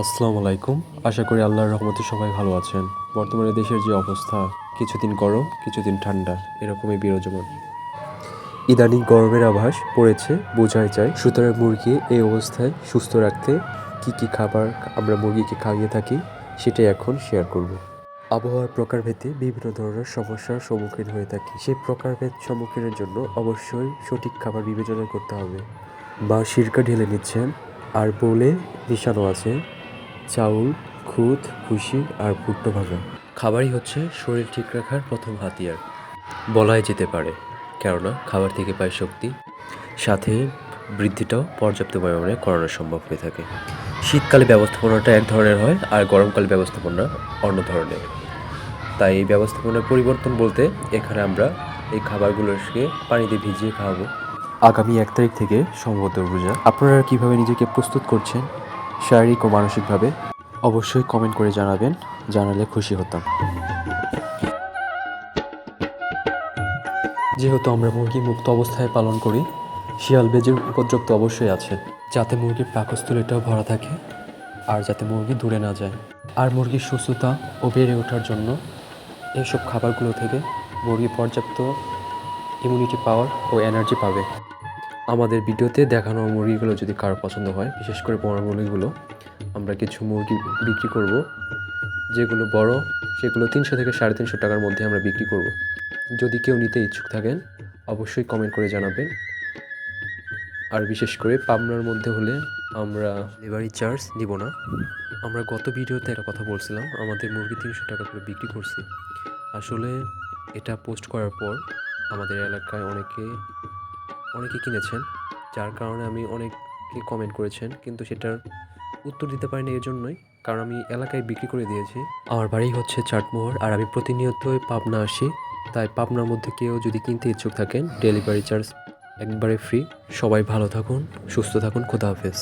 আসসালামু আলাইকুম। আশা করি আল্লাহর রহমতে সবাই ভালো আছেন। বর্তমানে দেশের যে অবস্থা, কিছুদিন গরম, কিছুদিন ঠান্ডা, এরকমই বিরাজমান। ইদানিং গরমের আভাস পড়েছে, বোঝাই যায় সুতরাং মুরগি এই অবস্থায় সুস্থ রাখতে কি কি খাবার আমরা মুরগিকে খাইয়ে থাকি, সেটাই এখন শেয়ার করব। আবহাওয়ার প্রকারভেদে বিভিন্ন ধরনের সমস্যার সম্মুখীন হয়ে থাকি। সেই প্রকারভেদ সম্মুখীনের জন্য অবশ্যই সঠিক খাবার বিবেচনা করতে হবে। মা সিরকা ঢেলে নিচ্ছেন, আর বলে নিশানো আছে চাউল খুদ ভুসি আর ভুট্টো ভাজা। খাবারই হচ্ছে শরীর ঠিক রাখার প্রথম হাতিয়ার। বলাই যেতে পারে, কেননা খাবার থেকে পায় শক্তি। সাথে বৃদ্ধিটাও পর্যাপ্ত পরিমাণে করানো সম্ভব হয়ে থাকে। শীতকালে ব্যবস্থাপনাটা এক ধরনের হয় আর গরমকালে ব্যবস্থাপনা অন্য ধরনের। তাই এই ব্যবস্থাপনার পরিবর্তন বলতে এখানে আমরা এই খাবারগুলোকে পানিতে ভিজিয়ে খাওয়াবো। আগামী এক তারিখ থেকে সম্ভবত পূজা আপনারা কীভাবে নিজেকে প্রস্তুত করছেন? শারীরিক ও মানসিকভাবে অবশ্যই কমেন্ট করে জানাবেন, জানালে খুশি হতাম। যেহেতু আমরা মুরগি মুক্ত অবস্থায় পালন করি, শিয়াল বেজের উপদ্রব তো অবশ্যই আছে, যাতে মুরগির পাকস্থলীটাও ভরা থাকে আর যাতে মুরগি দূরে না যায়। আর মুরগির সুস্থতা ও বেড়ে ওঠার জন্য এইসব খাবারগুলো থেকে মুরগি পর্যাপ্ত ইমিউনিটি পাওয়ার ও এনার্জি পাবে। আমাদের ভিডিওতে দেখানো মুরগিগুলো যদি কারও পছন্দ হয়, বিশেষ করে বড় মুরগিগুলো, আমরা কিছু মুরগি বিক্রি করব। যেগুলো বড়, সেগুলো তিনশো থেকে সাড়ে তিনশো টাকার মধ্যে আমরা বিক্রি করব। যদি কেউ নিতে ইচ্ছুক থাকেন, অবশ্যই কমেন্ট করে জানাবেন। আর বিশেষ করে পাবনার মধ্যে হলে আমরা ডেলিভারি চার্জ দিব না। আমরা গত ভিডিওতে একটা কথা বলছিলাম, আমাদের মুরগি তিনশো টাকা করে বিক্রি করছি। আসলে এটা পোস্ট করার পর আমাদের এলাকায় অনেকে অনেকে কিনেছেন, যার কারণে আমি অনেকে কমেন্ট করেছেন, কিন্তু সেটার উত্তর দিতে পারিনি এই জন্যই কারণ আমি এলাকায় বিক্রি করে দিয়েছি। আমার বাড়ি হচ্ছে চাটমোহর, আর আমি প্রতিনিয়তই পাবনা আসি, তাই পাবনার মধ্যে কেউ যদি কিনতে ইচ্ছুক থাকেন ডেলিভারি চার্জ একবারে ফ্রি সবাই ভালো থাকুন, সুস্থ থাকুন, খোদা হাফেজ।